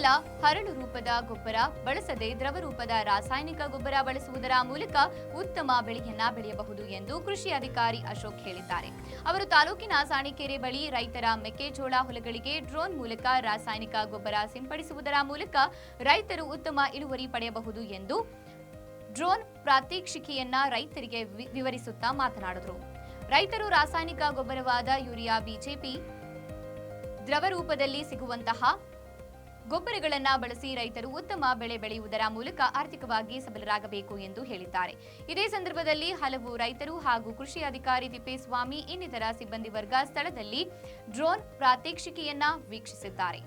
ಗೊಬ್ಬರ ಬಳಸದೆ ದ್ರವ ರೂಪದ ರಾಸಾಯನಿಕ ಗೊಬ್ಬರ ಬಳಸುವುದರ ಮೂಲಕ ಉತ್ತಮ ಬೆಳೆಯನ್ನ ಬೆಳೆಯಬಹುದು ಎಂದು ಕೃಷಿ ಅಧಿಕಾರಿ ಅಶೋಕ್ ಹೇಳಿದ್ದಾರೆ. ಅವರು ತಾಲೂಕಿನ ಸಾಣಿಕೆರೆ ಬಳಿ ರೈತರ ಮೆಕ್ಕೆಜೋಳ ಹೊಲಗಳಿಗೆ ಡ್ರೋನ್ ಮೂಲಕ ರಾಸಾಯನಿಕ ಗೊಬ್ಬರ ಸಿಂಪಡಿಸುವುದರ ಮೂಲಕ ರೈತರು ಉತ್ತಮ ಇಳುವರಿ ಪಡೆಯಬಹುದು ಎಂದು ಡ್ರೋನ್ ಪ್ರಾತ್ಯಕ್ಷಿಕೆಯನ್ನ ರೈತರಿಗೆ ವಿವರಿಸುತ್ತಾ ಮಾತನಾಡಿದರು. ರೈತರು ರಾಸಾಯನಿಕ ಗೊಬ್ಬರವಾದ ಯೂರಿಯಾ, ಬಿಜೆಪಿ ದ್ರವ ರೂಪದಲ್ಲಿ ಸಿಗುವಂತಹ ಗೊಬ್ಬರಗಳನ್ನ ಬಳಸಿ ರೈತರು ಉತ್ತಮ ಬೆಳೆ ಬೆಳೆಯುವುದರ ಮೂಲಕ ಆರ್ಥಿಕವಾಗಿ ಸಬಲರಾಗಬೇಕು ಎಂದು ಹೇಳಿದ್ದಾರೆ. ಇದೇ ಸಂದರ್ಭದಲ್ಲಿ ಹಲವು ರೈತರು ಹಾಗೂ ಕೃಷಿ ಅಧಿಕಾರಿ ತಿಪ್ಪೇಸ್ವಾಮಿ ಇನ್ನಿತರ ಸಿಬ್ಬಂದಿ ವರ್ಗ ಸ್ಥಳದಲ್ಲಿ ಡ್ರೋನ್ ಪ್ರಾತ್ಯಕ್ಷಿಕೆಯನ್ನ ವೀಕ್ಷಿಸಿದ್ದಾರೆ.